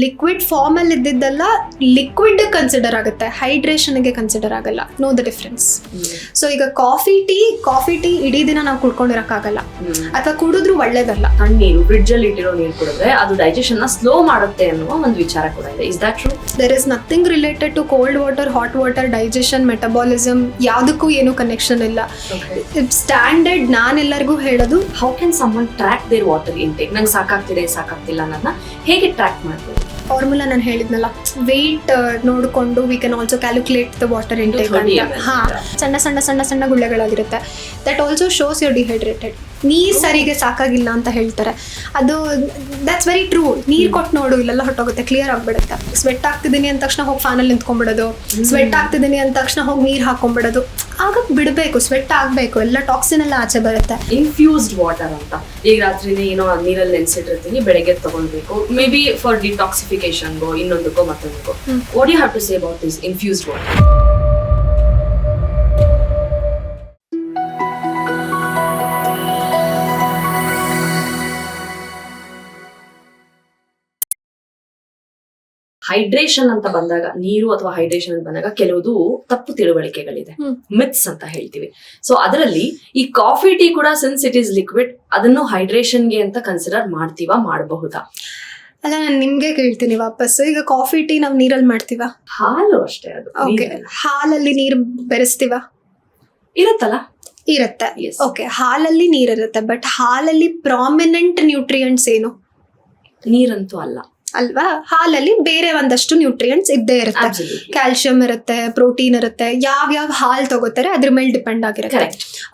Liquid form ಅಲ್ಲಿ ಇದ್ದಿದ್ದೆಲ್ಲ liquid consider ಆಗುತ್ತೆ. ಹೈಡ್ರೇಷನ್ಗೆ ಕನ್ಸಿಡರ್ ಆಗಲ್ಲ. ನೋ ದ ಡಿಫ್ರೆನ್ಸ್ ಸೊ ಈಗ ಕಾಫಿ ಟೀ ಕಾಫಿ ಟೀ ಇಡೀ ದಿನ ನಾವು ಕುಡ್ಕೊಂಡಿರಕ್ಕಾಗಲ್ಲ ಅಥವಾ ಕುಡಿದ್ರು ಒಳ್ಳೇದಲ್ಲ. ತಣ್ಣೀರು ಫ್ರಿಡ್ಜ್ ಅಲ್ಲಿ ಇಟ್ಟಿರೋ ನೀರು ಕುಡಿದ್ರೆ ಅದು ಡೈಜೆಷನ್ನ ಸ್ಲೋ ಮಾಡುತ್ತೆ ಅನ್ನುವ ಒಂದು ವಿಚಾರ ಕೂಡ ಇದೆ. Is that true there is nothing related to cold water hot water digestion metabolism ಯಾವುದಕ್ಕೂ ಏನು ಕನೆಕ್ಷನ್ ಇಲ್ಲ. ಸ್ಟ್ಯಾಂಡರ್ಡ್ ನಾನೆಲ್ಲರಿಗೂ ಹೇಳೋದು how can someone track their water intake ನಂಗೆ ಸಾಕಾಗ್ತಿದೆ ಸಾಕಾಗ್ತಿಲ್ಲ ನನ್ನ ಹೇಗೆ ಟ್ರ್ಯಾಕ್ ಮಾಡ್ಬೋದು? ಫಾರ್ಮುಲಾ ನಾನು ಹೇಳಿದ್ನಲ್ಲ ವೆಯ್ಟ್ ನೋಡಿಕೊಂಡು we can also calculate the water intake 30 ಅಂತ. ಹಾಂ ಹಾ ಸಣ್ಣ ಸಣ್ಣ ಸಣ್ಣ ಸಣ್ಣ ಗುಳ್ಳೆಗಳಾಗಿರುತ್ತೆ. That also shows your dehydrated ನೀರ್ ಸರಿಗೆ ಸಾಕಾಗಿಲ್ಲ ಅಂತ ಹೇಳ್ತಾರೆ. ಅದು ದಟ್ಸ್ ವೆರಿ ಟ್ರೂ ನೀರ್ ಕೊಟ್ಟು ನೋಡು ಇಲ್ಲೆಲ್ಲ ಹೊಟ್ಟೋಗುತ್ತೆ ಕ್ಲಿಯರ್ ಆಗ್ಬಿಡುತ್ತೆ. ಸ್ವೆಟ್ ಆಗ್ತಿದ್ದೀನಿ ಅಂದ ತಕ್ಷಣ ಹೋಗಿ ಫ್ಯಾನಲ್ಲಿ ನಿಂತ್ಕೊಂಡ್ಬಿಡೋದು ಸ್ವೆಟ್ ಆಗ್ತಿದ್ದೀನಿ ಅಂದ ತಕ್ಷಣ ಹೋಗಿ ನೀರ್ ಹಾಕೊಂಡ್ಬಿಡೋದು ಆಗ ಬಿಡಬೇಕು ಸ್ವೆಟ್ ಆಗಬೇಕು ಎಲ್ಲ ಟಾಕ್ಸಿನ್ ಎಲ್ಲ ಆಚೆ ಬರುತ್ತೆ. ಇನ್ಫ್ಯೂಸ್ಡ್ ವಾಟರ್ ಅಂತ. ಈಗ ರಾತ್ರಿನೇ ಏನೋ ನೀರಲ್ಲಿ ನೆನೆಸಿಟ್ಟಿರ್ತೀನಿ ಬೆಳಗ್ಗೆ ತಗೊಳ್ಬೇಕು. ಮೇ ಬಿ ಫಾರ್ ಡಿಟಾಕ್ಸಿಫಿಕೇಶನ್ಗೋ ಇನ್ನೊಂದಕ್ಕೋ ಮತ್ತೊಂದಕ್ಕೋ. What you have to say about this infused water hydration ಅಂತ ಬಂದಾಗ ನೀರು ಅಥವಾ ಹೈಡ್ರೇಷನ್ ಅಂತ ಬಂದಾಗ ಕೆಲವುದು ತಪ್ಪು ತಿಳುವಳಿಕೆಗಳಿದೆ. ಮಿತ್ಸ್ ಅಂತ ಹೇಳ್ತೀವಿ. ಸೊ ಅದರಲ್ಲಿ ಈ ಕಾಫಿ ಟೀ ಕೂಡ ಸಿನ್ಸ್ ಇಟ್ ಈಸ್ ಲಿಕ್ವಿಡ್ ಅದನ್ನು ಹೈಡ್ರೇಷನ್ಗೆ ಅಂತ ಕನ್ಸಿಡರ್ ಮಾಡ್ತೀವಾ ಮಾಡಬಹುದಾ? ಅಲ್ಲ ನಾನು ನಿಮ್ಗೆ ಕೇಳ್ತೀನಿ ವಾಪಸ್. ಈಗ ಕಾಫಿ ಟೀ ನಾವು ನೀರಲ್ಲಿ ಮಾಡ್ತೀವ? ಹಾಲು ಅಷ್ಟೇ ಅದು. ಓಕೆ ಹಾಲಲ್ಲಿ ನೀರು ಬೆರೆಸ್ತೀವ? ಇರುತ್ತಲ್ಲ? ಇರುತ್ತೆ. ಓಕೆ ಹಾಲಲ್ಲಿ ನೀರಿರುತ್ತೆ ಬಟ್ ಹಾಲಲ್ಲಿ ಪ್ರಾಮಿನೆಂಟ್ ನ್ಯೂಟ್ರಿಯೆಂಟ್ಸ್ ಏನು? ನೀರಂತೂ ಅಲ್ಲ. ಅಲ್ವಾ ಹಾಲಲ್ಲಿ ಬೇರೆ ಒಂದಷ್ಟು ನ್ಯೂಟ್ರಿಯೆಂಟ್ಸ್ ಇದ್ದೇ ಇರುತ್ತೆ. ಕ್ಯಾಲ್ಸಿಯಂ ಇರುತ್ತೆ ಪ್ರೋಟೀನ್ ಇರುತ್ತೆ ಯಾವ ಯಾವ ಹಾಲು ತಗೋತಾರೆ ಅದ್ರ ಮೇಲೆ ಡಿಪೆಂಡ್ ಆಗಿರುತ್ತೆ.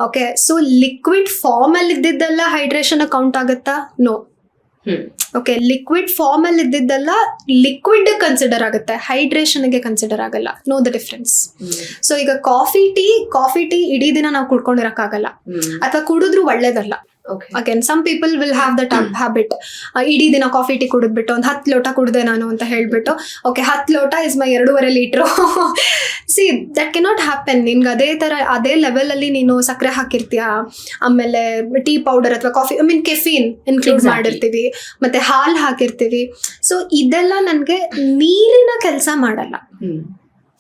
ಓಕೆ ಸೊ ಲಿಕ್ವಿಡ್ ಫಾರ್ಮ್ ಅಲ್ಲಿ ಇದ್ದಿದ್ದೆಲ್ಲ ಹೈಡ್ರೇಷನ್ ಕೌಂಟ್ ಆಗುತ್ತಾ ನೋ ಓಕೆ ಲಿಕ್ವಿಡ್ ಫಾರ್ಮ್ ಅಲ್ಲಿ ಇದ್ದಿದ್ದೆಲ್ಲ ಲಿಕ್ವಿಡ್ ಕನ್ಸಿಡರ್ ಆಗುತ್ತೆ ಹೈಡ್ರೇಷನ್ಗೆ ಕನ್ಸಿಡರ್ ಆಗಲ್ಲ ನೋ ದ ಡಿಫ್ರೆನ್ಸ್. ಸೊ ಈಗ ಕಾಫಿ ಟೀ ಕಾಫಿ ಟೀ ಇಡೀ ದಿನ ನಾವು ಕುಡ್ಕೊಂಡಿರಕ್ಕಾಗಲ್ಲ. ಅಥವಾ ಕುಡಿದ್ರು ಒಳ್ಳೇದಲ್ಲ. Again some people will have that habit ಇಡೀ ದಿನ ಕಾಫಿ ಟೀ ಕುಡಿದ್ಬಿಟ್ಟು ಒಂದು ಹತ್ತು ಲೋಟ ಕುಡಿದೆ ನಾನು ಅಂತ ಹೇಳ್ಬಿಟ್ಟು ಓಕೆ ಹತ್ತು ಲೋಟ ಇಸ್ ಮೈ ಎರಡೂವರೆ litre. See that can not happen ನಿನ್ಗೆ ಅದೇ ಥರ ಅದೇ ಲೆವೆಲಲ್ಲಿ ನೀನು ಸಕ್ಕರೆ ಹಾಕಿರ್ತೀಯ ಆಮೇಲೆ ಟೀ ಪೌಡರ್ ಅಥವಾ coffee I mean caffeine include. ಮಾಡಿರ್ತೀವಿ ಮತ್ತೆ ಹಾಲು ಹಾಕಿರ್ತೀವಿ. ಸೊ ಇದೆಲ್ಲ ನನಗೆ ನೀರಿನ ಕೆಲಸ ಮಾಡಲ್ಲ.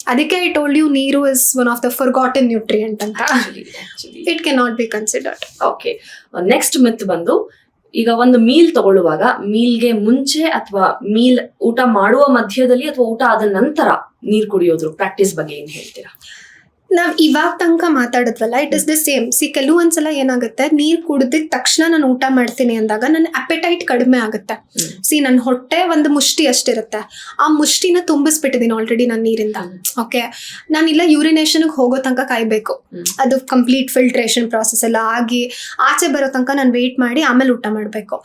ಅದಕ್ಕೆ ಐ ಟೋಲ್ಡ್ ಯು ನೀರು is one of the forgotten nutrient ಅಂತ. It can not be considered okay next myth ಬಂದು ಈಗ ಒಂದು ಮೀಲ್ ತಗೊಳ್ಳುವಾಗ ಮೀಲ್ಗೆ ಮುಂಚೆ ಅಥವಾ ಮೀಲ್ ಊಟ ಮಾಡುವ ಮಧ್ಯದಲ್ಲಿ ಅಥವಾ ಊಟ ಆದ ನಂತರ ನೀರು ಕುಡಿಯೋದ್ರ ಪ್ರಾಕ್ಟೀಸ್ ಬಗ್ಗೆ ಏನ್ ಹೇಳ್ತೀರಾ? ನಾವ್ ಇವಾಗ ತನಕ ಮಾತಾಡಿದ್ವಲ್ಲ it is the same see ಕೆಲವೊಂದ್ಸಲ ಏನಾಗುತ್ತೆ ನೀರ್ ಕುಡ್ದಿದ ತಕ್ಷಣ ನಾನು ಊಟ ಮಾಡ್ತೀನಿ ಅಂದಾಗ ನನ್ನ ಅಪೆಟೈಟ್ ಕಡಿಮೆ ಆಗುತ್ತೆ. ಸಿ ನನ್ನ ಹೊಟ್ಟೆ ಒಂದು ಮುಷ್ಟಿ ಅಷ್ಟಿರುತ್ತೆ. ಆ ಮುಷ್ಟಿನ ತುಂಬಿಸ್ಬಿಟ್ಟಿದ್ದೀನಿ ಆಲ್ರೆಡಿ ನಾನು ನೀರಿಂದ. ಓಕೆ ನಾನಿಲ್ಲ ಯೂರಿನೇಷನ್ಗೆ ಹೋಗೋ ತನಕ ಕಾಯ್ಬೇಕು. ಅದು ಕಂಪ್ಲೀಟ್ ಫಿಲ್ಟ್ರೇಷನ್ ಪ್ರಾಸೆಸ್ ಎಲ್ಲ ಆಗಿ ಆಚೆ ಬರೋ ತನಕ ನಾನು ವೆಯ್ಟ್ ಮಾಡಿ ಆಮೇಲೆ ಊಟ ಮಾಡಬೇಕು.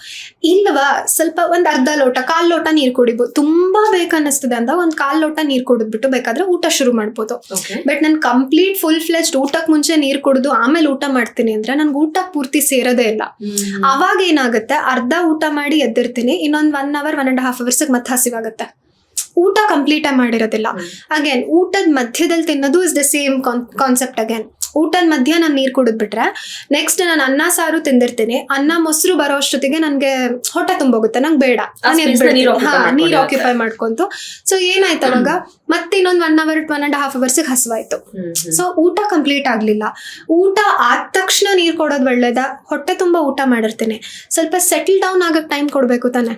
ಇಲ್ಲವಾ ಸ್ವಲ್ಪ ಒಂದು ಅರ್ಧ ಲೋಟ ಕಾಲ್ ಲೋಟ ನೀರು ಕುಡಿಬೋದು. ತುಂಬಾ ಬೇಕನ್ನಿಸ್ತದೆ ಅಂತ ಒಂದು ಕಾಲ್ ಲೋಟ ನೀರು ಕುಡಿದ್ಬಿಟ್ಟು ಬೇಕಾದ್ರೆ ಊಟ ಶುರು ಮಾಡ್ಬೋದು. ಬಟ್ ಬಟ್ ನಾನು ಕಂಪ್ಲೀಟ್ ಫುಲ್ ಫ್ಲೆಜ್ಡ್ ಊಟಕ್ಕೆ ಮುಂಚೆ ನೀರು ಕುಡಿದು ಆಮೇಲೆ ಊಟ ಮಾಡ್ತೀನಿ ಅಂದ್ರೆ ನನ್ಗೆ ಊಟ ಪೂರ್ತಿ ಸೇರೋದೇ ಇಲ್ಲ. ಅವಾಗ ಏನಾಗುತ್ತೆ? ಅರ್ಧ ಊಟ ಮಾಡಿ ಎದ್ದಿರ್ತೀನಿ ಇನ್ನೊಂದು one hour one and half ಅವರ್ಸ್ಗೆ ಮತ್ತೆ ಹಸಿವಾಗುತ್ತೆ. ಊಟ ಕಂಪ್ಲೀಟ್ ಮಾಡಿರೋದಿಲ್ಲ. ಹ್ಮ್. ಅಗೇನ್ ಊಟದ ಮಧ್ಯದಲ್ಲಿ ತಿನ್ನೋದು is the same concept again ಊಟದ ಮಧ್ಯ ನಾನು ನೀರು ಕುಡಿದ್ಬಿಟ್ರೆ ನೆಕ್ಸ್ಟ್ ನಾನು ಅನ್ನ ಸಾರು ತಿಂದಿರ್ತೀನಿ. ಅನ್ನ ಮೊಸರು ಬರೋ ಅಷ್ಟೊತ್ತಿಗೆ ನನಗೆ ಹೊಟ್ಟೆ ತುಂಬೋಗುತ್ತೆ. ನಂಗೆ ಬೇಡ. ನೀರು ಆಕ್ಯುಪೈ ಮಾಡ್ಕೊಂತು. ಸೊ ಏನಾಯ್ತು ಅವಾಗ? ಮತ್ತೆ ಇನ್ನೊಂದು one hour one and half hours ಹಸಿವಾಯ್ತು. So ಊಟ ಕಂಪ್ಲೀಟ್ ಆಗಲಿಲ್ಲ. ಊಟ ಆದ ತಕ್ಷಣ ನೀರು ಕೊಡೋದು ಒಳ್ಳೇದ? ಹೊಟ್ಟೆ ತುಂಬ ಊಟ ಮಾಡಿರ್ತೀನಿ. ಸ್ವಲ್ಪ ಸೆಟಲ್ ಡೌನ್ ಆಗಕ್ಕೆ ಟೈಮ್ ಕೊಡಬೇಕು ತಾನೆ.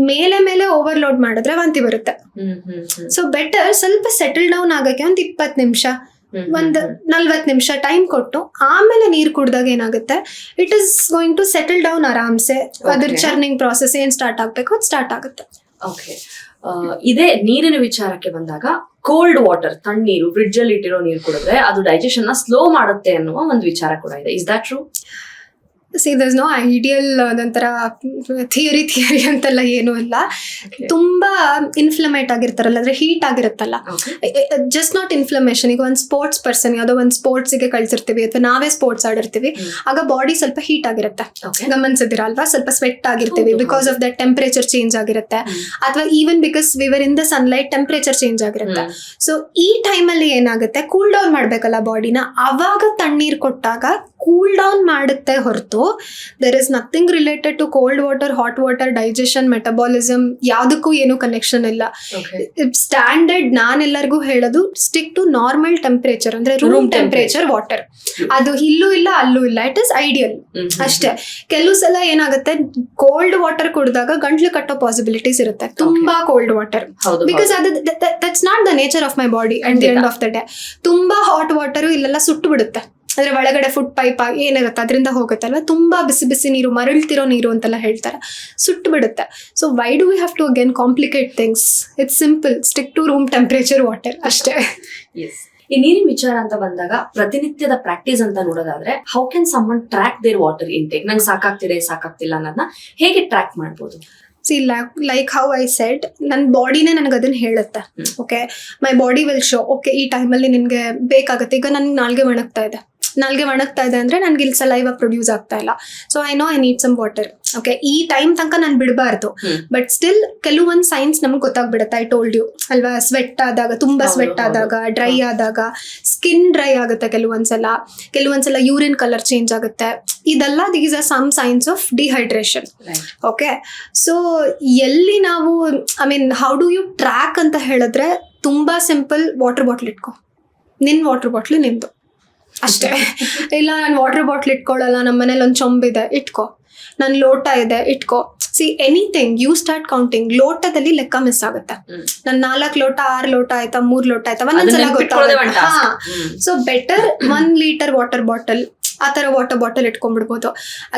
ಮೇಲೆ ಮೇಲೆ ಮೇಲೆ ಓವರ್ಲೋಡ್ ಮಾಡಿದ್ರೆ ವಾಂತಿ ಬರುತ್ತೆ. ಸೊ ಬೆಟರ್ ಸ್ವಲ್ಪ ಸೆಟಲ್ ಡೌನ್ ಆಗಕ್ಕೆ ಒಂದು ಇಪ್ಪತ್ತು ನಿಮಿಷ. ಒಂದು ನಲ್ವತ್ತು ನಿಮಿಷ ಟೈಮ್ ಕೊಟ್ಟು ಆಮೇಲೆ ನೀರು ಕುಡ್ದಾಗ ಏನಾಗುತ್ತೆ? It is going to settle down ಆರಾಮ್ಸೆ. ಅದ್ರ. ಚರ್ನಿಂಗ್ ಪ್ರಾಸೆಸ್ ಏನ್ ಸ್ಟಾರ್ಟ್ ಆಗ್ಬೇಕು ಅದು ಸ್ಟಾರ್ಟ್ ಆಗುತ್ತೆ. ಓಕೆ ಇದೇ ನೀರಿನ ವಿಚಾರಕ್ಕೆ ಬಂದಾಗ ಕೋಲ್ಡ್ ವಾಟರ್ ತಣ್ಣೀರು ಫ್ರಿಡ್ಜ್ ಅಲ್ಲಿ ಇಟ್ಟಿರೋ ನೀರು ಕುಡಿದ್ರೆ ಅದು ಡೈಜೆಷನ್ನ ಸ್ಲೋ ಮಾಡುತ್ತೆ ಅನ್ನುವ ಒಂದು ವಿಚಾರ ಕೂಡ ಇದೆ. Is that true see there's no ideal ಅದೊಂಥರ ಥಿಯರಿ ಥಿಯರಿ ಅಂತೆಲ್ಲ ಏನೂ ಇಲ್ಲ. ತುಂಬ ಇನ್ಫ್ಲಮೇಟ್ ಆಗಿರ್ತಾರಲ್ಲ ಅಂದರೆ ಹೀಟ್ ಆಗಿರುತ್ತಲ್ಲ. ಜಸ್ಟ್ ನಾಟ್ ಇನ್ಫ್ಲಮೇಷನ್ ಈಗ ಒಂದು ಸ್ಪೋರ್ಟ್ಸ್ ಪರ್ಸನ್ ಯಾವುದೋ ಒಂದು ಸ್ಪೋರ್ಟ್ಸಿಗೆ ಕಳ್ಸಿರ್ತೀವಿ ಅಥವಾ ನಾವೇ ಸ್ಪೋರ್ಟ್ಸ್ ಆಡಿರ್ತೀವಿ ಆಗ ಬಾಡಿ ಸ್ವಲ್ಪ ಹೀಟ್ ಆಗಿರುತ್ತೆ. ಗಮನಿಸಿದಿರ ಅಲ್ವಾ ಸ್ವಲ್ಪ ಸ್ವೆಟ್ ಆಗಿರ್ತೀವಿ because of that temperature change ಆಗಿರುತ್ತೆ. ಅಥವಾ even because we were in the sunlight temperature change ಆಗಿರುತ್ತೆ. ಸೊ ಈ ಟೈಮಲ್ಲಿ ಏನಾಗುತ್ತೆ? ಕೂಲ್ ಡೌನ್ ಮಾಡಬೇಕಲ್ಲ ಬಾಡಿನ ಅವಾಗ ತಣ್ಣೀರು ಕೊಟ್ಟಾಗ ಕೂಲ್ ಡೌನ್ ಮಾಡುತ್ತೆ ಹೊರತು. There is nothing related to cold water hot water digestion metabolism ಯಾವುದಕ್ಕೂ ಏನು ಕನೆಕ್ಷನ್ ಇಲ್ಲ. ಸ್ಟ್ಯಾಂಡರ್ಡ್ ನಾನೆಲ್ಲರಿಗೂ ಹೇಳೋದು ಸ್ಟಿಕ್ ಟು ನಾರ್ಮಲ್ ಟೆಂಪರೇಚರ್ ಅಂದ್ರೆ ರೂಮ್ ಟೆಂಪರೇಚರ್ ವಾಟರ್ ಅದು ಇಲ್ಲೂ ಇಲ್ಲ ಅಲ್ಲೂ ಇಲ್ಲ. ಇಟ್ ಇಸ್ ಐಡಿಯಲ್ ಅಷ್ಟೇ. ಕೆಲವು ಸಲ ಏನಾಗುತ್ತೆ ಕೋಲ್ಡ್ ವಾಟರ್ ಕುಡಿದಾಗ ಗಂಟ್ಲು ಕಟ್ಟೋ ಪಾಸಿಬಿಲಿಟೀಸ್ ಇರುತ್ತೆ. ತುಂಬಾ ಕೋಲ್ಡ್ ವಾಟರ್ ಬಿಕಾಸ್ ಅದು that's not the nature of my body at the end of the day ತುಂಬಾ ಹಾಟ್ ವಾಟರ್ ಇಲ್ಲೆಲ್ಲ ಸುಟ್ಟು ಬಿಡುತ್ತೆ ಅಂದ್ರೆ ಒಳಗಡೆ ಫುಡ್ ಪೈಪ್ ಏನಿರುತ್ತೆ ಅದರಿಂದ ಹೋಗುತ್ತಲ್ವ? ತುಂಬಾ ಬಿಸಿ ಬಿಸಿ ನೀರು ಮರಳ್ತಿರೋ ನೀರು ಅಂತೆಲ್ಲ ಹೇಳ್ತಾರೆ. ಸುಟ್ಟು ಬಿಡುತ್ತೆ. So why do we have to again complicate things it's simple stick to room temperature water ಅಷ್ಟೇ. ಈ ನೀರಿನ ವಿಚಾರ ಅಂತ ಬಂದಾಗ ಪ್ರತಿನಿತ್ಯದ ಪ್ರಾಕ್ಟೀಸ್ ಅಂತ ನೋಡೋದಾದ್ರೆ how can someone track their water intake ನಂಗೆ ಸಾಕಾಗ್ತಿದೆ ಸಾಕಾಗ್ತಿಲ್ಲ ಅನ್ನೋದನ್ನ ಹೇಗೆ ಟ್ರ್ಯಾಕ್ ಮಾಡ್ಬೋದು? See like how I said ನನ್ನ ಬಾಡಿನೇ ನನಗೆ ಅದನ್ನ ಹೇಳುತ್ತೆ. Okay my body will show okay ಈ ಟೈಮಲ್ಲಿ ನಿನಗೆ ಬೇಕಾಗುತ್ತೆ. ಈಗ ನನಗೆ ನಾಲ್ಗೆ ಒಣಗ್ತಾ ಇದೆ. ನಾಲ್ಗೆ ಒಣಗ್ತಾ ಇದೆ ಅಂದರೆ ನನಗೆ ಇಲ್ಲಿ ಸಲೈವ ಪ್ರೊಡ್ಯೂಸ್ ಆಗ್ತಾ ಇಲ್ಲ. So I know I need some water okay ಈ ಟೈಮ್ ತನಕ ನಾನು ಬಿಡಬಾರ್ದು. ಬಟ್ ಸ್ಟಿಲ್ ಕೆಲವೊಂದು ಸೈನ್ಸ್ ನಮ್ಗೆ ಗೊತ್ತಾಗ್ಬಿಡುತ್ತೆ. ಐ ಟೋಲ್ಡ್ ಯು ಅಲ್ವಾ? ಸ್ವೆಟ್ ಆದಾಗ ತುಂಬ ಸ್ವೆಟ್ ಆದಾಗ ಡ್ರೈ ಆದಾಗ ಸ್ಕಿನ್ ಡ್ರೈ ಆಗುತ್ತೆ ಕೆಲವೊಂದ್ಸಲ. ಕೆಲವೊಂದ್ಸಲ ಯೂರಿನ್ ಕಲರ್ ಚೇಂಜ್ ಆಗುತ್ತೆ. ಇದೆಲ್ಲ these are some signs of dehydration okay so ಎಲ್ಲಿ ನಾವು I mean how do you track ಅಂತ ಹೇಳಿದ್ರೆ ತುಂಬ ಸಿಂಪಲ್ ವಾಟರ್ ಬಾಟ್ಲ್ ಇಟ್ಕೊ. ನಿನ್ನ ವಾಟರ್ ಬಾಟ್ಲು ನಿಂದು. ಅಷ್ಟೇ. ಇಲ್ಲ ನಾನು ವಾಟರ್ ಬಾಟ್ಲ್ ಇಟ್ಕೊಳ್ಳಲ್ಲ ನಮ್ಮ ಮನೇಲಿ ಒಂದು ಚೊಂಬಿದೆ ಇಟ್ಕೋ. ನನ್ನ ಲೋಟ ಇದೆ ಇಟ್ಕೋ. See anything you start counting ಲೋಟದಲ್ಲಿ ಲೆಕ್ಕ ಮಿಸ್ ಆಗುತ್ತೆ. ನನ್ ನಾಲ್ಕು ಲೋಟ ಆರು ಲೋಟ ಆಯ್ತಾ ಮೂರ್ ಲೋಟ ಆಯ್ತಾ ಒಂದೊಂದ್ಸಲ ಗೊತ್ತಾಗುತ್ತೆ. So better one litre water bottle ಆ ಥರ ವಾಟರ್ ಬಾಟಲ್ ಇಟ್ಕೊಂಡ್ಬಿಡ್ಬೋದು.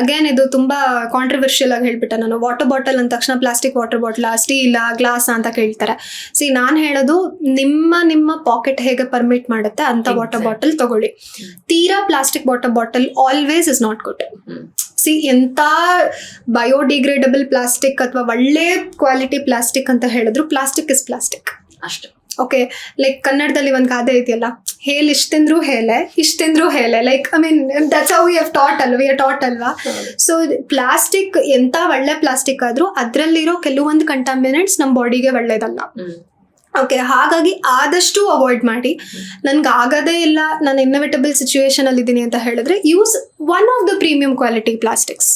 ಅಗೇನ್ ಇದು ತುಂಬಾ ಕಾಂಟ್ರವರ್ಷಿಯಲ್ ಆಗಿ ಹೇಳ್ಬಿಟ್ಟೆ ನಾನು. ವಾಟರ್ ಬಾಟಲ್ ಅಂದ ತಕ್ಷಣ plastic water bottle steel glass ಅಂತ ಕೇಳ್ತಾರೆ. ಸಿ ನಾನು ಹೇಳೋದು ನಿಮ್ಮ ನಿಮ್ಮ ಪಾಕೆಟ್ ಹೇಗೆ ಪರ್ಮಿಟ್ ಮಾಡುತ್ತೆ ಅಂತ ವಾಟರ್ ಬಾಟಲ್ ತಗೊಳ್ಳಿ. ತೀರಾ plastic water bottle always is not good. See ಎಂತ ಬಯೋಡಿಗ್ರೇಡಬಲ್ ಪ್ಲಾಸ್ಟಿಕ್ ಅಥವಾ ಒಳ್ಳೆ ಕ್ವಾಲಿಟಿ ಪ್ಲಾಸ್ಟಿಕ್ ಅಂತ ಹೇಳಿದ್ರು ಪ್ಲಾಸ್ಟಿಕ್ ಇಸ್ ಪ್ಲಾಸ್ಟಿಕ್ ಅಷ್ಟೇ. ಓಕೆ ಲೈಕ್ ಕನ್ನಡದಲ್ಲಿ ಒಂದು ಗಾದೆ ಇದೆಯಲ್ಲ ಹೇಲ್ ಇಷ್ಟೆಂದ್ರೂ ಹೇಳೆ ಹೇಲೆ ಹೇಳೆ like I mean that's how we have taught ಅಲ್ವಾ ವಿ ಟಾಟ್ ಅಲ್ವಾ? ಸೊ ಪ್ಲಾಸ್ಟಿಕ್ ಎಂತ ಒಳ್ಳೆ ಪ್ಲಾಸ್ಟಿಕ್ ಆದ್ರೂ ಅದರಲ್ಲಿರೋ ಕೆಲವೊಂದು ಕಂಟಾಮಿನೆಂಟ್ಸ್ ನಮ್ಮ ಬಾಡಿಗೆ ಒಳ್ಳೇದಲ್ಲ. ಓಕೆ ಹಾಗಾಗಿ ಆದಷ್ಟು ಅವಾಯ್ಡ್ ಮಾಡಿ. ನನ್ಗೆ ಆಗದೇ ಇಲ್ಲ ನಾನು ಇನ್ನೋವೇಟಬಲ್ ಸಿಚುವೇಶನ್ ಅಲ್ಲಿ ಇದ್ದೀನಿ ಅಂತ ಹೇಳಿದ್ರೆ use one of the premium quality plastics.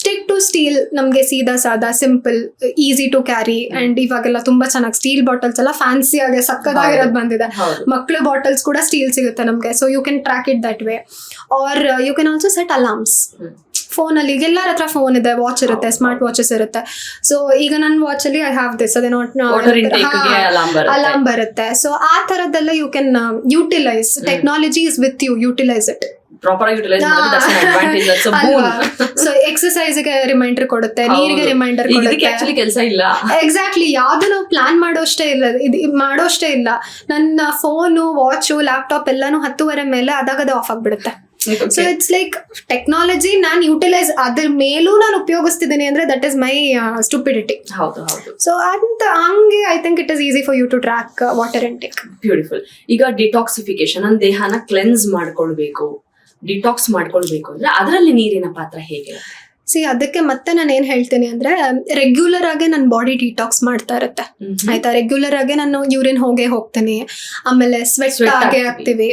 Stick to steel ನಮಗೆ ಸೀದಾ ಸಾದಾ simple easy to carry and ಇವಾಗೆಲ್ಲ ತುಂಬಾ ಚೆನ್ನಾಗಿ ಸ್ಟೀಲ್ ಬಾಟಲ್ಸ್ ಎಲ್ಲ ಫ್ಯಾನ್ಸಿ ಆಗಿ ಸಕ್ಕದಾಗಿರೋದು ಬಂದಿದೆ. ಮಕ್ಕಳ ಬಾಟಲ್ಸ್ ಕೂಡ ಸ್ಟೀಲ್ ಸಿಗುತ್ತೆ ನಮಗೆ so you can track it that way or you can also set alarms. ಫೋನಲ್ಲಿ ಈಗ ಎಲ್ಲರ ಹತ್ರ ಫೋನ್ ಇದೆ ವಾಚ್ ಇರುತ್ತೆ. ಸ್ಮಾರ್ಟ್ ವಾಚಸ್ ಇರುತ್ತೆ. ಸೊ ಈಗ ನನ್ನ ವಾಚ್ ಅಲ್ಲಿ ಐ ಹ್ಯಾವ್ ದಿಸ್ ಅದೇ ನಾಟ್ ಬರುತ್ತೆ. ಅಲಾರ್ಮ್ ಬರುತ್ತೆ. ಸೊ ಆ ತರದ್ದೆಲ್ಲ you can utilise technology is with you utilise it proper ಆಗಿ ಯುಟಿಲೈಸ್ ಮಾಡಿದ್ರೆ that's an advantage, that's a boon. ಎಕ್ಸರ್ಸೈಸ್ಗೆ ರಿಮೈಂಡರ್ ಕೊಡುತ್ತೆ. ನೀರಿಗೆ ರಿಮೈಂಡರ್ ಇದಕ್ಕೆ ಆಕ್ಚುಲಿ ಕೆಲಸ ಇಲ್ಲ. ಎಕ್ಸಾಕ್ಟ್ಲಿ ಯಾವ್ದು ನಾವು ಪ್ಲಾನ್ ಮಾಡೋಷ್ಟೇ ಇಲ್ಲ. ಇದು ಮಾಡೋಷ್ಟೇ ಇಲ್ಲ. ನನ್ನ ಫೋನು ವಾಚು ಲ್ಯಾಪ್ಟಾಪ್ ಎಲ್ಲಾನು ಹತ್ತುವರೆ ಮೇಲೆ ಅದಾಗದೆ ಆಫ್ ಆಗ್ಬಿಡುತ್ತೆ. ಸೊ ಇಟ್ಸ್ ಲೈಕ್ ಟೆಕ್ನಾಲಜಿ ನಾನು ಯುಟಿಲೈಸ್ ಅದ್ರ ಮೇಲೂ ನಾನು ಉಪಯೋಗಿಸ್ತಿದ್ದೀನಿ ಅಂದ್ರೆ ದಟ್ ಇಸ್ ಮೈ ಸ್ಟುಪಿಡಿಟಿ ಹೌದು ಹೌದು. ಸೊ ಅಂತ ಹಂಗೆ I think it is easy for you to track water intake beautiful ಈಗ ಡಿಟಾಕ್ಸಿಫಿಕೇಶನ್ ನನ್ನ ದೇಹನ ಕ್ಲೆನ್ಸ್ ಮಾಡ್ಕೊಳ್ಬೇಕು. ಡಿಟಾಕ್ಸ್ ಮಾಡ್ಕೊಳ್ಬೇಕು ಅಂದ್ರೆ ಅದರಲ್ಲಿ ನೀರಿನ ಪಾತ್ರ ಹೇಗೆ? ಸಿ ಅದಕ್ಕೆ ಮತ್ತೆ ನಾನು ಏನ್ ಹೇಳ್ತೀನಿ ಅಂದ್ರೆ ರೆಗ್ಯುಲರ್ ಆಗಿ ನನ್ನ ಬಾಡಿ ಡಿಟಾಕ್ಸ್ ಮಾಡ್ತಾ ಇರುತ್ತೆ. ಆಯ್ತಾ? ರೆಗ್ಯುಲರ್ ಆಗಿ ನಾನು ಯೂರಿನ್ ಹೋಗೇ ಹೋಗ್ತೀನಿ. ಆಮೇಲೆ ಸ್ವೆಟ್ ಆಗಿ ಆಗೇ ಆಗ್ತೀವಿ.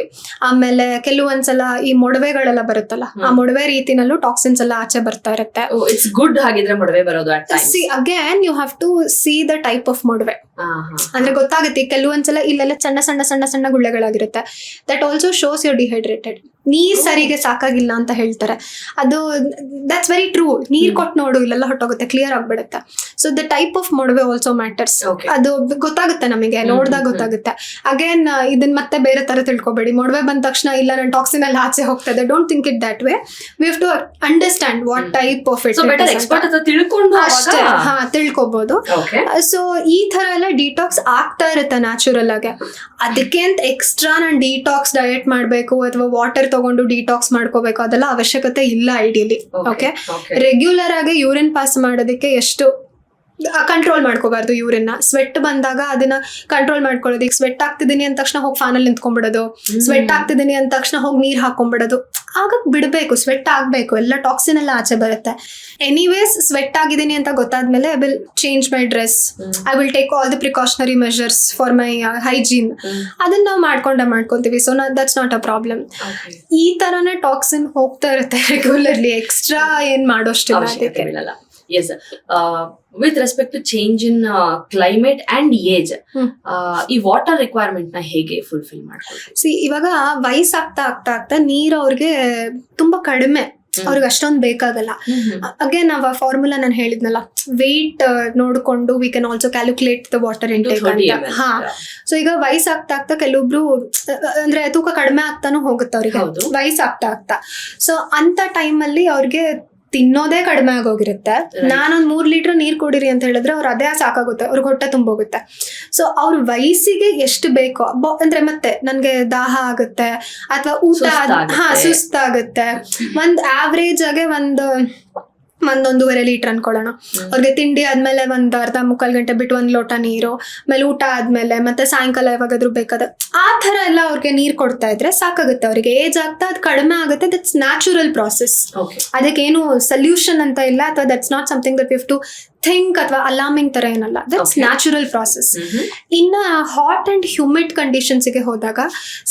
ಆಮೇಲೆ ಕೆಲವೊಂದ್ಸಲ ಈ ಮೊಡವೆಗಳೆಲ್ಲ ಬರುತ್ತಲ್ಲ ಆ ಮೊಡವೆ ರೀತಿನಲ್ಲೂ ಟಾಕ್ಸಿನ್ಸ್ ಎಲ್ಲ ಆಚೆ ಬರ್ತಾ ಇರುತ್ತೆ. ಇಟ್ಸ್ ಗುಡ್ ಹಾಗಿದ್ರೆ ಮೊಡವೆ ಬರೋದು see again you have to see the type of ಮೊಡವೆ. ಅಂದ್ರೆ ಗೊತ್ತಾಗುತ್ತೆ ಕೆಲವೊಂದ್ಸಲ ಇಲ್ಲೆಲ್ಲ ಸಣ್ಣ ಸಣ್ಣ ಸಣ್ಣ ಸಣ್ಣ ಗುಳ್ಳೆಗಳಾಗಿರುತ್ತೆ. That also shows your dehydrated ನೀರ್ ಸರಿಗೆ ಸಾಕಾಗಿಲ್ಲ ಅಂತ ಹೇಳ್ತಾರೆ. ಅದು ದಟ್ಸ್ ವೆರಿ ಟ್ರೂ ನೀರ್ ಕೊಟ್ಟು ನೋಡು ಇಲ್ಲೆಲ್ಲ ಹೊಟ್ಟೋಗುತ್ತೆ ಕ್ಲಿಯರ್ ಆಗ್ಬಿಡುತ್ತೆ. ಸೊ ದ ಟೈಪ್ ಆಫ್ ಮೊಡವೆ ಆಲ್ಸೋ ಮ್ಯಾಟರ್ಸ್. ಅದು ಗೊತ್ತಾಗುತ್ತೆ ನಮಗೆ ನೋಡಿದಾಗ ಗೊತ್ತಾಗುತ್ತೆ. ಅಗೇನ್ ಇದನ್ನ ಮತ್ತೆ ಬೇರೆ ತರ ತಿಳ್ಕೊಬೇಡಿ. ಮೊಡವೆ ಬಂದ ತಕ್ಷಣ ಇಲ್ಲ ನನ್ನ ಟಾಕ್ಸಿನ್ ಅಲ್ಲಿ ಆಚೆ ಹೋಗ್ತದೆ. Don't think it that way we have to understand what type of it ಅಷ್ಟೇ. ಹಾ ತಿಳ್ಕೊಬಹುದು ಸೊ ಈ ತರ ಎಲ್ಲ ಡಿಟಾಕ್ಸ್ ಆಗ್ತಾ ಇರುತ್ತೆ ನ್ಯಾಚುರಲ್ ಆಗಿ. ಅದಕ್ಕೆ ಅಂತ ಎಕ್ಸ್ಟ್ರಾ ನಾನು ಡಿಟಾಕ್ಸ್ ಡಯಟ್ ಮಾಡಬೇಕು ಅಥವಾ ವಾಟರ್ ತಗೊಂಡು ಡಿಟಾಕ್ಸ್ ಮಾಡ್ಕೋಬೇಕು ಅದೆಲ್ಲ ಅವಶ್ಯಕತೆ ಇಲ್ಲ ಐಡಿಯಲಿ ಓಕೆ ರೆಗ್ಯುಲರ್ ಆಗಿ ಯೂರಿನ್ ಪಾಸ್ ಮಾಡೋದಕ್ಕೆ ಎಷ್ಟು ಕಂಟ್ರೋಲ್ ಮಾಡ್ಕೋಬಾರ್ದು ಇವ್ರನ್ನ. ಸ್ವೆಟ್ ಬಂದಾಗ ಅದನ್ನ ಕಂಟ್ರೋಲ್ ಮಾಡ್ಕೊಳ್ಳೋದು. ಈಗ ಸ್ವೆಟ್ ಆಗ್ತಿದ್ದೀನಿ ಅಂದ ತಕ್ಷಣ ಹೋಗಿ ಫ್ಯಾನಲ್ಲಿ ನಿಂತ್ಕೊಂಡ್ಬಿಡೋದು ಸ್ವೆಟ್ ಆಗ್ತಿದ್ದೀನಿ ಅಂದ ತಕ್ಷಣ ಹೋಗಿ ನೀರ್ ಹಾಕೊಂಡ್ಬಿಡೋದು ಆಗ ಬಿಡಬೇಕು ಸ್ವೆಟ್ ಆಗಬೇಕು. ಎಲ್ಲ ಟಾಕ್ಸಿನ್ ಎಲ್ಲ ಆಚೆ ಬರುತ್ತೆ. ಎನಿವೇಸ್ ಸ್ವೆಟ್ ಆಗಿದ್ದೀನಿ ಅಂತ ಗೊತ್ತಾದ್ಮೇಲೆ I will change my dress I will take all the precautionary measures for my hygiene ಅದನ್ನ ನಾವು ಮಾಡ್ಕೊಂಡ ಮಾಡ್ಕೊಂತೀವಿ so that's not a problem ಈ ತರನೇ ಟಾಕ್ಸಿನ್ ಹೋಗ್ತಾ ಇರುತ್ತೆ ರೆಗ್ಯುಲರ್ಲಿ ಎಕ್ಸ್ಟ್ರಾ ಏನ್ ಮಾಡೋಷ್ಟಿಲ್ಲ yes with respect to change in climate and age. ಈ ವಾಟರ್ ರಿಕ್ವೈರ್ಮೆಂಟ್ನ ಹೇಗೆ ಫುಲ್ಫಿಲ್ ಮಾಡಿ ಸಿ ಇವಾಗ ವಯಸ್ಸಾಗ್ತಾ ಆಗ್ತಾ ಆಗ್ತಾ ನೀರು ಅವ್ರಿಗೆ ತುಂಬಾ ಕಡಿಮೆ. ಅವ್ರಿಗೆ ಅಷ್ಟೊಂದು ಬೇಕಾಗಲ್ಲ. ಅಗೇನ್ ಆ ಫಾರ್ಮುಲಾ ನಾನು ಹೇಳಿದ್ನಲ್ಲ ವೆಯ್ಟ್ ನೋಡ್ಕೊಂಡು we can also calculate the water intake ಅಂತ. ಹಾ. ಸೊ ಈಗ ವಯಸ್ಸಾಗ್ತಾ ಆಗ್ತಾ ಕೆಲವೊಬ್ರು ಅಹ್, ಅಂದ್ರೆ ತೂಕ ಕಡಿಮೆ ಆಗ್ತಾನು ಹೋಗುತ್ತೆ ಅವ್ರಿಗೆ. ವಯಸ್ಸಾಗ್ತಾ ಆಗ್ತಾ. ಸೊ ಅಂತ ಟೈಮಲ್ಲಿ ಅವ್ರಿಗೆ ತಿನ್ನೋದೇ ಕಡಿಮೆ ಆಗೋಗಿರುತ್ತೆ. ನಾನೊಂದ್ ಮೂರ್ ಲೀಟರ್ ನೀರ್ ಕುಡೀರಿ ಅಂತ ಹೇಳಿದ್ರೆ ಅವ್ರು ಅದೇ ಸಾಕಾಗುತ್ತೆ ಅವ್ರಿಗೆ ಹೊಟ್ಟೆ ತುಂಬೋಗುತ್ತೆ ಸೊ ಅವ್ರ ವಯಸ್ಸಿಗೆ ಎಷ್ಟು ಬೇಕೋ ಅಂದ್ರೆ ಮತ್ತೆ ನನ್ಗೆ ದಾಹ ಆಗುತ್ತೆ ಅಥವಾ ಊಟ. ಹಾ ಸುಸ್ತಾಗುತ್ತೆ ಒಂದ್ ಆವ್ರೇಜ್ ಆಗಿ ಒಂದು ಒಂದೊಂದೂವರೆ ಲೀಟರ್ ಅನ್ಕೊಳ್ಳೋಣ. ಅವ್ರಿಗೆ ತಿಂಡಿ ಆದ್ಮೇಲೆ ಒಂದ್ ಅರ್ಧ ಮುಕ್ಕಾಲ್ ಗಂಟೆ ಬಿಟ್ಟು ಒಂದ್ ಲೋಟ ನೀರು ಆಮೇಲೆ ಊಟ ಆದ್ಮೇಲೆ ಮತ್ತೆ ಸಾಯಂಕಾಲ ಯಾವಾಗಾದ್ರೂ ಬೇಕಾದ ಆ ತರ ಎಲ್ಲ ಅವ್ರಿಗೆ ನೀರ್ ಕೊಡ್ತಾ ಇದ್ರೆ ಸಾಕಾಗುತ್ತೆ. ಅವ್ರಿಗೆ ಏಜ್ ಆಗ್ತಾ ಅದು ಕಡಿಮೆ ಆಗುತ್ತೆ. ದಟ್ಸ್ ನ್ಯಾಚುರಲ್ ಪ್ರಾಸೆಸ್ ಅದಕ್ಕೇನು ಸೊಲ್ಯೂಷನ್ ಅಂತ ಇಲ್ಲ ಅಥವಾ that's not something that if to think ಅಥವಾ ಅಲಾರ್ಮಿಂಗ್ ತರ ಏನಲ್ಲ. ದಟ್ಸ್ ನ್ಯಾಚುರಲ್ ಪ್ರಾಸೆಸ್ ಇನ್ನ ಹಾಟ್ ಅಂಡ್ ಹ್ಯೂಮಿಡ್ ಕಂಡೀಷನ್ಸ್ಗೆ ಹೋದಾಗ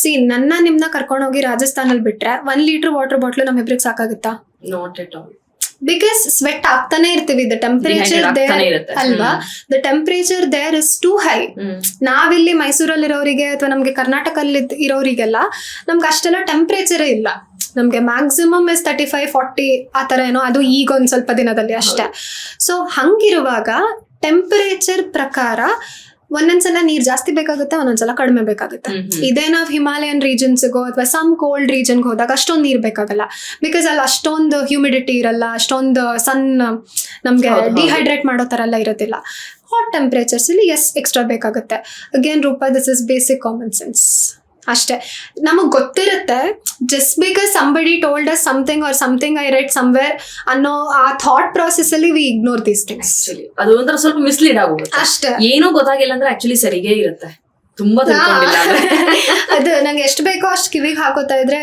ಸಿ ನನ್ನ ನಿಮ್ನ ಕರ್ಕೊಂಡೋಗಿ ರಾಜಸ್ಥಾನಲ್ಲಿ ಬಿಟ್ರೆ ಒನ್ ಲೀಟರ್ ವಾಟರ್ ಬಾಟ್ಲು ನಮ್ಮಿಬ್ರಿಗೆ ಸಾಕಾಗುತ್ತಾ? Not at all because sweat ಆಗ್ತಾನೆ ಇರ್ತೀವಿ. The temperature there. ಅಲ್ವಾ? The temperature there is too high ನಾವಿಲ್ಲಿ ಮೈಸೂರಲ್ಲಿ ಇರೋರಿಗೆ ಅಥವಾ ನಮ್ಗೆ ಕರ್ನಾಟಕದಲ್ಲಿ ಇರೋರಿಗೆಲ್ಲ ನಮ್ಗೆ ಅಷ್ಟೆಲ್ಲ ಟೆಂಪರೇಚರ್ ಇಲ್ಲ. ನಮ್ಗೆ maximum is thirty five forty ಆ ತರ ಏನೋ ಅದು ಈಗ ಒಂದ್ ಸ್ವಲ್ಪ ದಿನದಲ್ಲಿ ಅಷ್ಟೇ. ಸೊ ಹಂಗಿರುವಾಗ ಟೆಂಪರೇಚರ್ ಪ್ರಕಾರ ಒಂದೊಂದ್ಸಲ ನೀರ್ ಜಾಸ್ತಿ ಬೇಕಾಗುತ್ತೆ ಒಂದೊಂದ್ಸಲ ಕಡಿಮೆ ಬೇಕಾಗುತ್ತೆ. ಇದೇ ನಾವು ಹಿಮಾಲಯನ್ ರೀಜನ್ಸ್ಗೋ ಅಥವಾ ಸಮ್ ಕೋಲ್ಡ್ ರೀಜನ್ಗೆ ಹೋದಾಗ ಅಷ್ಟೊಂದು ನೀರ್ ಬೇಕಾಗಲ್ಲ. ಬಿಕಾಸ್ ಅಲ್ಲಿ ಅಷ್ಟೊಂದು ಹ್ಯೂಮಿಡಿಟಿ ಇರಲ್ಲ ಅಷ್ಟೊಂದು ಸನ್ ನಮ್ಗೆ. ಡಿಹೈಡ್ರೇಟ್ ಮಾಡೋ ತರ ಎಲ್ಲ ಇರೋದಿಲ್ಲ. ಹಾಟ್ ಟೆಂಪರೇಚರ್ಸ್ ಇಲ್ಲಿ ಎಸ್ ಎಕ್ಸ್ಟ್ರಾ ಬೇಕಾಗುತ್ತೆ. Again Rupa this is basic common sense ಅಷ್ಟೇ. ನಮಗೆ ಗೊತ್ತಿರುತ್ತೆ just because somebody told us something or something I read somewhere ಅನ್ನೋ ಆ ಥಾಟ್ ಪ್ರಾಸೆಸ್ ಅಲ್ಲಿ ವಿ ಇಗ್ನೋರ್ ದೀಸ್ ಥಿಂಗ್ಸ್ ಅದು ಒಂಥರ ಸ್ವಲ್ಪ ಮಿಸ್ಲೀಡ್ ಆಗುತ್ತೆ ಅಷ್ಟೇ. ಏನೂ ಗೊತ್ತಾಗಿಲ್ಲ ಅಂದ್ರೆ ಆಕ್ಚುಲಿ ಸರಿಗೇ ಇರುತ್ತೆ. ತುಂಬಾ ಅದು ನಂಗೆ ಎಷ್ಟು ಬೇಕೋ ಅಷ್ಟು ಕಿವಿಗೆ ಹಾಕೋತಾ ಇದ್ರೆ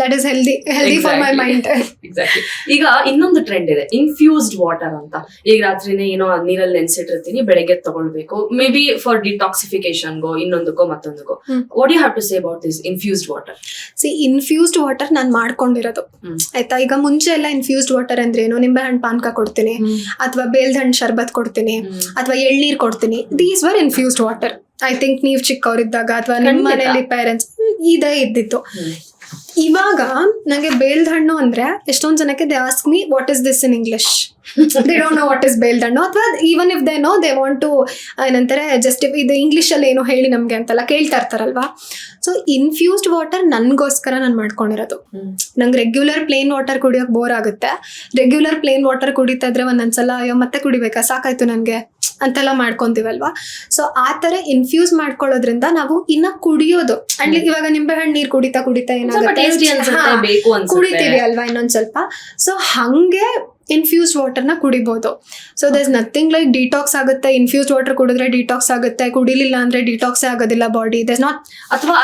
that is healthy healthy for my. Mind exactly ಈಗ ಇನ್ನೊಂದು ಟ್ರೆಂಡ್ ಇದೆ ಇನ್ಫ್ಯೂಸ್ಡ್ ವಾಟರ್ ಅಂತ. ಈಗ ರಾತ್ರಿನೇ ಏನೋ ನೀರಲ್ಲಿ ನೆನ್ಸಿಟ್ಟಿರ್ತೀನಿ ಬೆಳಗ್ಗೆ ತಗೊಳ್ಬೇಕು. ಮೇ ಬಿ ಫಾರ್ ಡಿಟಾಕ್ಸಿಫಿಕೇಶನ್ಗೋ ಇನ್ನೊಂದಕ್ಕೋ ಮತ್ತೊಂದಕ್ಕೋ. What you have to say about this infused water see infused water ನಾನು ಮಾಡ್ಕೊಂಡಿರೋದು. ಆಯ್ತಾ? ಈಗ ಮುಂಚೆ ಎಲ್ಲ ಇನ್ಫ್ಯೂಸ್ಡ್ ವಾಟರ್ ಅಂದ್ರೆ ಏನು ನಿಂಬೆ ಹಣ್ಣು ಪಾನಕ ಕೊಡ್ತೀನಿ ಅಥವಾ ಬೇಲ್ದ ಹಣ್ಣು ಶರ್ಬತ್ ಕೊಡ್ತೀನಿ ಅಥವಾ ಎಳ್ನೀರ್ ಕೊಡ್ತೀನಿ. These were infused water I think ನೀವು ಚಿಕ್ಕವರಿದ್ದಾಗ ಅಥವಾ ನಿಮ್ಮ. ಮನೆಯಲ್ಲಿ ಪೇರೆಂಟ್ಸ್ ಇದೇ ಇದ್ದಿತ್ತು. ಇವಾಗ ನಂಗೆ ಬೇಲ್ದ ಹಣ್ಣು ಅಂದ್ರೆ ಎಷ್ಟೊಂದ್ ಜನಕ್ಕೆ they ask me what is this in English they don't know what is ಬೇಲ್ದ ಹಣ್ಣು. ಅಥವಾ even if they know they want to ಏನಂತಾರೆ ಜಸ್ಟ್ ಇದು ಇಂಗ್ಲಿಷ್ ಅಲ್ಲಿ ಏನೋ ಹೇಳಿ ನಮ್ಗೆ ಅಂತೆಲ್ಲ ಕೇಳ್ತಾ ಇರ್ತಾರಲ್ವಾ? ಸೊ ಇನ್ಫ್ಯೂಸ್ಡ್ ವಾಟರ್ ನನ್ಗೋಸ್ಕರ ನಾನು ಮಾಡ್ಕೊಂಡಿರೋದು. ನಂಗೆ ರೆಗ್ಯುಲರ್ ಪ್ಲೇನ್ ವಾಟರ್ ಕುಡಿಯೋಕೆ ಬೋರ್ ಆಗುತ್ತೆ. ರೆಗ್ಯುಲರ್ ಪ್ಲೇನ್ ವಾಟರ್ ಕುಡಿತಾ ಇದ್ರೆ ಒಂದೊಂದ್ಸಲ ಅಯ್ಯೋ ಮತ್ತೆ ಕುಡಿಬೇಕಾ? ಸಾಕಾಯ್ತು ನನಗೆ ಅಂತೆಲ್ಲ ಮಾಡ್ಕೊಂತೀವಲ್ವಾ? ಸೊ ಆ ಥರ ಇನ್ಫ್ಯೂಸ್ ಮಾಡ್ಕೊಳ್ಳೋದ್ರಿಂದ ನಾವು ಇನ್ನ ಕುಡಿಯೋದು. ಅಂಡ್ ಇವಾಗ ನಿಂಬೆ ಹಣ್ಣು ನೀರು ಕುಡಿತಾ ಕುಡಿತಾ ಏನಾಗುತ್ತೆ ಕುಡಿತೀವಿ ಅಲ್ವಾ ಇನ್ನೊಂದ್ ಸ್ವಲ್ಪ? ಸೊ ಹಂಗೆ ಇನ್ಫ್ಯೂಸ್ಡ್ ವಾಟರ್ನ ಕುಡಿಬೋದು. So there's nothing like detox ಆಗುತ್ತೆ. ಇನ್ಫ್ಯೂಸ್ ವಾಟರ್ ಕುಡಿದ್ರೆ ಡಿಟಾಕ್ಸ್ ಆಗುತ್ತೆ. ಕುಡಿಲಿಲ್ಲ ಅಂದ್ರೆ ಡಿಟಾಕ್ಸ್ ಆಗೋದಿಲ್ಲ ಬಾಡಿ ದಸ್ ನಾಟ್ ಅಥವಾ.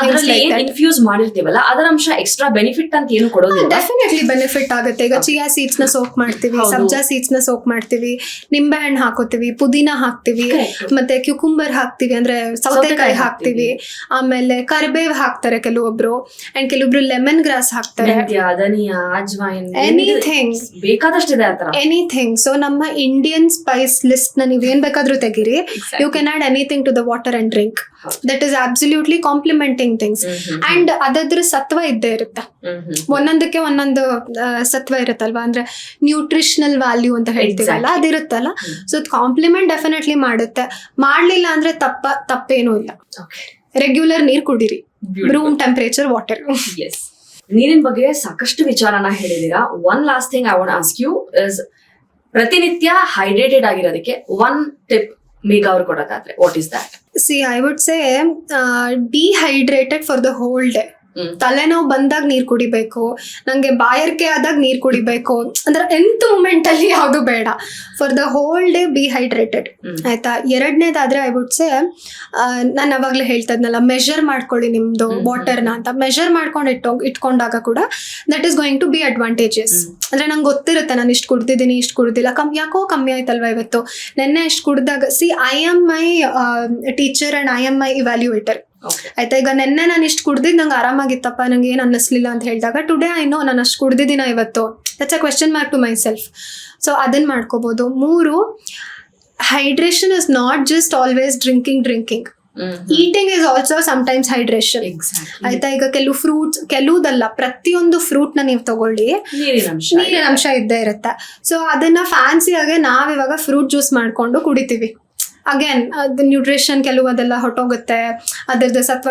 ಇನ್ಫ್ಯೂಸ್ ಮಾಡಿರ್ತೀವಲ್ಲ ಅದರ ಅಂಶ ಎಕ್ಸ್ಟ್ರಾ ಬೆನಿಫಿಟ್ ಅಂತ ಏನು ಕೊಡೋದಿಲ್ಲ? ಡೆಫಿನೆಟ್ಲಿ ಬೆನಿಫಿಟ್ ಆಗುತ್ತೆ. ಈಗ ಚಿಯಾ ಸೀಡ್ಸ್ನ ಸೋಕ್ ಮಾಡ್ತೀವಿ. ಸಬ್ಜಾ ಸೀಡ್ಸ್ನ ಸೋಕ್ ಮಾಡ್ತೀವಿ ನಿಂಬೆ ಹಣ್ಣು ಹಾಕೋತೀವಿ ಪುದೀನ ಹಾಕ್ತಿವಿ. ಮತ್ತೆ ಕ್ಯುಕುಂಬರ್ ಹಾಕ್ತಿವಿ ಅಂದ್ರೆ ಸೌತೆಕಾಯಿ ಹಾಕ್ತಿವಿ ಆಮೇಲೆ ಕರಿಬೇವ್ ಹಾಕ್ತಾರೆ ಕೆಲವೊಬ್ರು ಅಂಡ್ ಕೆಲವೊಬ್ರು ಲೆಮನ್ ಗ್ರಾಸ್ ಹಾಕ್ತಾರೆ. ಎನಿಥಿಂಗ್ ಬೇಕಾದಷ್ಟಿದೆ ಎನಿಥಿಂಗ್ ಸೊ ನಮ್ಮ ಇಂಡಿಯನ್ ಸ್ಪೈಸ್ ಲಿಸ್ಟ್ನ ನೀವ್ ಏನ್ ಬೇಕಾದ್ರೂ ತೆಗೀರಿ. You can add anything to the water and drink. That is absolutely complementing things and ಅದಾದ್ರ ಸತ್ವ ಇದ್ದೇ ಇರುತ್ತೆ. ಒಂದೊಂದಕ್ಕೆ ಒಂದೊಂದು ಸತ್ವ ಇರುತ್ತಲ್ವಾ? ಅಂದ್ರೆ ನ್ಯೂಟ್ರಿಷನಲ್ ವ್ಯಾಲ್ಯೂ ಅಂತ ಹೇಳ್ತೀವಲ್ಲ. ಅದಿರುತ್ತಲ್ಲ. ಸೊ ಕಾಂಪ್ಲಿಮೆಂಟ್ ಡೆಫಿನೆಟ್ಲಿ ಮಾಡುತ್ತೆ. ಮಾಡ್ಲಿಲ್ಲ ಅಂದ್ರೆ ತಪ್ಪ ತಪ್ಪೇನೂ ಇಲ್ಲ. ರೆಗ್ಯುಲರ್ ನೀರ್ ಕುಡೀರಿ. ರೂಮ್ ಟೆಂಪರೇಚರ್ ವಾಟರ್ ನೀರಿನ ಬಗ್ಗೆ ಸಾಕಷ್ಟು ವಿಚಾರನ ಹೇಳಿದೀರಾ one last thing I want ask you is ಪ್ರತಿನಿತ್ಯ ಹೈಡ್ರೇಟೆಡ್ ಆಗಿರೋದಕ್ಕೆ ಒನ್ ಟಿಪ್ ಮೇಘ ಅವ್ರು ಕೊಡೋದಾದ್ರೆ what is that see I would say dehydrated for the whole day ತಲೆನೋವು ಬಂದಾಗ ನೀರ್ ಕುಡಿಬೇಕು ನಂಗೆ ಬಾಯರ್ಕೆ ಆದಾಗ ನೀರ್ ಕುಡಿಬೇಕು ಅಂದ್ರೆ ಎಂತ ಮೂಮೆಂಟ್ ಅಲ್ಲಿ ಯಾವುದು ಬೇಡ. For the whole day be hydrated ಆಯ್ತಾ? ಎರಡನೇದಾದ್ರೆ ಐ ವುಡ್ ಸೇ ನಾನು ಅವಾಗಲೇ ಹೇಳ್ತದ್ನಲ್ಲ ಮೆಷರ್ ಮಾಡ್ಕೊಳ್ಳಿ ನಿಮ್ದು ವಾಟರ್ ವಾಟರ್ನ ಅಂತ. ಮೆಷರ್ ಮಾಡ್ಕೊಂಡು ಇಟ್ಟು ಇಟ್ಕೊಂಡಾಗ ಕೂಡ that is going to be advantages ಅಂದ್ರೆ ನಂಗೆ ಗೊತ್ತಿರುತ್ತೆ ನಾನು ಇಷ್ಟು ಕುಡ್ದಿದ್ದೀನಿ ಇಷ್ಟು ಕುಡ್ದಿಲ್ಲ. ಕಮ್ಮಿ ಯಾಕೋ ಕಮ್ಮಿ ಆಯ್ತಲ್ವಾ ಇವತ್ತು? ನೆನ್ನೆ ಇಷ್ಟು ಕುಡ್ದಾಗ see I am my teacher and I am my evaluator ಆಯ್ತಾ ಈಗ ನಿನ್ನೆ ನಾನು ಇಷ್ಟು ಕುಡ್ದಿದ್ ನಂಗೆ ಆರಾಮಾಗಿತ್ತಪ್ಪ ನಂಗೆ ಏನು ಅನ್ನಿಸ್ಲಿಲ್ಲ ಅಂತ ಹೇಳಿದಾಗ ಟುಡೇ ಐ ನೋ ನಾನು ಅಷ್ಟು ಕುಡ್ದಿದ್ದೀನ ಇವತ್ತು. That's a question mark to myself so ಅದನ್ನ ಮಾಡ್ಕೋಬೋದು. ಮೂರು hydration is not just always drinking drinking eating is also sometimes hydration ಆಯ್ತಾ ಈಗ ಕೆಲವು ಫ್ರೂಟ್ಸ್ ಕೆಲವುದಲ್ಲ ಪ್ರತಿಯೊಂದು ಫ್ರೂಟ್ನ ನೀವು ತಗೊಳ್ಳಿ. ನೀರಿನ ಅಂಶ ಇದ್ದೇ ಇರುತ್ತೆ. ಸೊ ಅದನ್ನ ಫ್ಯಾನ್ಸಿ ಆಗಿ ನಾವಿವಾಗ ಫ್ರೂಟ್ ಜ್ಯೂಸ್ ಮಾಡ್ಕೊಂಡು ಕುಡಿತೀವಿ. ಅಗೇನ್ ಅದು ನ್ಯೂಟ್ರಿಷನ್ ಕೆಲವು ಅದೆಲ್ಲ ಹೊಟ್ಟೋಗುತ್ತೆ ಅದರದ್ದು ಸತ್ವ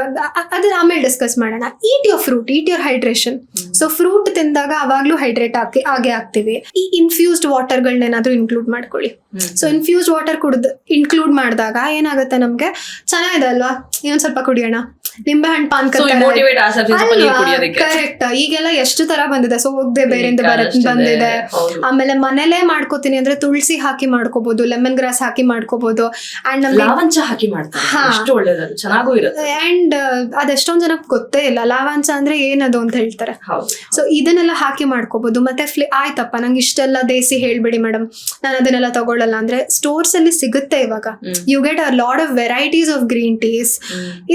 ಅದನ್ನ ಆಮೇಲೆ ಡಿಸ್ಕಸ್ ಮಾಡೋಣ. Eat your fruit eat your hydration so fruit ತಿಂದಾಗ ಅವಾಗ್ಲೂ ಹೈಡ್ರೇಟ್ ಆಗಿ ಆಗೇ ಆಗ್ತೀವಿ. ಈ ಇನ್ಫ್ಯೂಸ್ಡ್ ವಾಟರ್ಗಳನ್ನೇನಾದ್ರೂ ಇನ್ಕ್ಲೂಡ್ ಮಾಡ್ಕೊಳ್ಳಿ. ಸೊ ಇನ್ಫ್ಯೂಸ್ಡ್ ವಾಟರ್ ಕುಡ್ದು ಇನ್ಕ್ಲೂಡ್ ಮಾಡಿದಾಗ ಏನಾಗುತ್ತೆ ನಮ್ಗೆ? ಚೆನ್ನಾಗಿದೆ ಅಲ್ವಾ? ಇನ್ನೊಂದು ಸ್ವಲ್ಪ ಕುಡಿಯೋಣ. ನಿಂಬೆ ಹಣ್ಣು ಪಾನ್ ಕರೆಕ್ಟ್ ಈಗೆಲ್ಲ ಎಷ್ಟು ತರ ಬಂದಿದೆ. ಸೊ ಹೋಗದೆ ಬೇರೆಯಿಂದ. ಬಂದಿದೆ. ಆಮೇಲೆ ಮನೇಲೇ ಮಾಡ್ಕೋತೀನಿ ಅಂದ್ರೆ ತುಳಸಿ ಹಾಕಿ ಮಾಡ್ಕೋಬಹುದು ಲೆಮನ್ ಗ್ರಾಸ್ ಹಾಕಿ ಮಾಡ್ಕೋಬಹುದು ಅಂಡ್ ಲಾವಂಚ ಹಾಕಿ ಮಾಡ್ತಾರೆ. ಒಳ್ಳೇದದು ಚೆನ್ನಾಗೂ ಇರುತ್ತೆ. ಅಂಡ್ ಅದೆಷ್ಟೊಂದ್ ಜನಕ್ಕೆ ಗೊತ್ತೇ ಇಲ್ಲ. ಲಾವಾಂಚ ಅಂದ್ರೆ ಏನದು ಅಂತ ಹೇಳ್ತಾರೆ. ಸೊ ಇದನ್ನೆಲ್ಲ ಹಾಕಿ ಮಾಡ್ಕೋಬಹುದು ಮತ್ತೆ ಫ್ಲೇ ಆಯ್ತಪ್ಪ ನಂಗೆ ಇಷ್ಟೆಲ್ಲ ದೇಸಿ ಹೇಳ್ಬಿಡಿ ಮೇಡಮ್. ನಾನು ಅದನ್ನೆಲ್ಲ ತಗೊಳ್ಳಲ್ಲ ಅಂದ್ರೆ ಸ್ಟೋರ್ಸ್ ಅಲ್ಲಿ ಸಿಗುತ್ತೆ ಇವಾಗ. You get a lot of varieties of green teas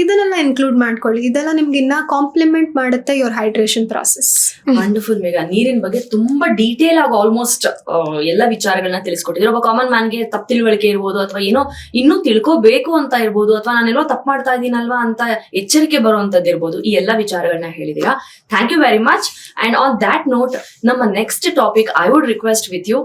ಇದನ್ನೆಲ್ಲ ಇನ್ಕ್ಲೂಡ್ ಮಾಡ್ಕೊಳ್ಳಿ. ಇದೆಲ್ಲ ನಿಮ್ಗೆ ಇನ್ನ ಕಾಂಪ್ಲಿಮೆಂಟ್ ಮಾಡುತ್ತೆ your hydration process wonderful Megha ನೀರಿನ ಬಗ್ಗೆ ತುಂಬಾ ಡೀಟೇಲ್ ಆಗಿ ಆಲ್ಮೋಸ್ಟ್ ಎಲ್ಲ ವಿಚಾರಗಳನ್ನ ತಿಳಿಸ್ಕೊಟ್ಟಿದ್ರೆ ಒಬ್ಬ ಕಾಮನ್ ಮ್ಯಾನ್ಗೆ ತಪ್ಪು ತಿಳುವಳಿಕೆ ಇರ್ಬೋದು ಅಥವಾ ಏನೋ ಇನ್ನೂ ತಿಳ್ಕೋಬೇಕು ಅಂತ ಇರ್ಬೋದು ಅಥವಾ ನಾನೆಲ್ಲೋ ತಪ್ಪು ಮಾಡ್ತಾ ಇದ್ದೀನಲ್ವಾ ಅಂತ ಎಚ್ಚರಿಕೆ ಬರುವಂತದ್ದು ಇರ್ಬೋದು. ಈ ಎಲ್ಲ ವಿಚಾರಗಳನ್ನ ಹೇಳಿದೀರಾ. Thank you very much and on that note ನಮ್ಮ next topic I would request with you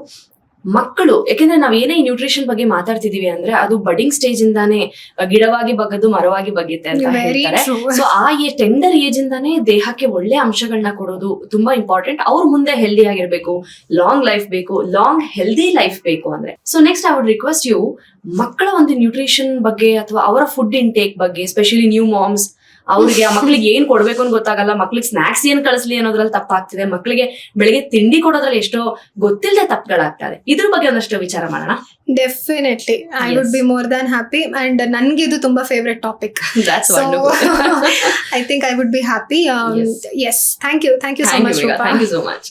ಮಕ್ಕಳು ಯಾಕೆಂದ್ರೆ ನಾವ್ ಏನೇ ಈ ನ್ಯೂಟ್ರಿಷನ್ ಬಗ್ಗೆ ಮಾತಾಡ್ತಿದೀವಿ ಅಂದ್ರೆ ಅದು ಬಡಿಂಗ್ ಸ್ಟೇಜ್ ಇಂದಾನೆ ಗಿಡವಾಗಿ ಬಗ್ಗದು ಮರವಾಗಿ ಬಗ್ಗುತ್ತೆ ಅಂತ ಹೇಳ್ತಾರೆ. ಸೊ ಆ ಟೆಂಡರ್ ಏಜ್ ಇಂದಾನೆ ದೇಹಕ್ಕೆ ಒಳ್ಳೆ ಅಂಶಗಳನ್ನ ಕೊಡೋದು ತುಂಬಾ ಇಂಪಾರ್ಟೆಂಟ್ ಅವ್ರ ಮುಂದೆ ಹೆಲ್ದಿ ಆಗಿರ್ಬೇಕು ಲಾಂಗ್ ಲೈಫ್ ಬೇಕು ಲಾಂಗ್ ಹೆಲ್ದಿ ಲೈಫ್ ಬೇಕು ಅಂದ್ರೆ. So next I would request you ಮಕ್ಕಳ ಒಂದು ನ್ಯೂಟ್ರಿಷನ್ ಬಗ್ಗೆ ಅಥವಾ ಅವರ ಫುಡ್ ಇಂಟೇಕ್ ಬಗ್ಗೆ ಸ್ಪೆಷಲಿ ನ್ಯೂ ಮಾಮ್ಸ್ ಅವ್ರಿಗೆ ಆ ಮಕ್ಳಿಗೆ ಏನ್ ಕೊಡ್ಬೇಕು ಅಂತ ಗೊತ್ತಾಗಲ್ಲ. ಮಕ್ಳಿಗೆ ಸ್ನಾಕ್ಸ್ ಏನ್ ಕಳಿಸ್ಲಿ ಅನ್ನೋದ್ರಲ್ಲಿ ತಪ್ಪಾಗ್ತಿದೆ. ಮಕ್ಳಿಗೆ ಬೆಳಿಗ್ಗೆ ತಿಂಡಿ ಕೊಡೋದ್ರಲ್ಲಿ ಎಷ್ಟೋ ಗೊತ್ತಿಲ್ಲದೆ ತಪ್ಪುಗಳಾಗ್ತದೆ ಇದ್ರ ಬಗ್ಗೆ ಒಂದಷ್ಟು ವಿಚಾರ ಮಾಡೋಣ. Definitely I. Would be more than happy and ನನ್ಗೆ ಇದು ತುಂಬಾ favourite topic I think I would be happy. Yes thank you thank you so much thank you so much.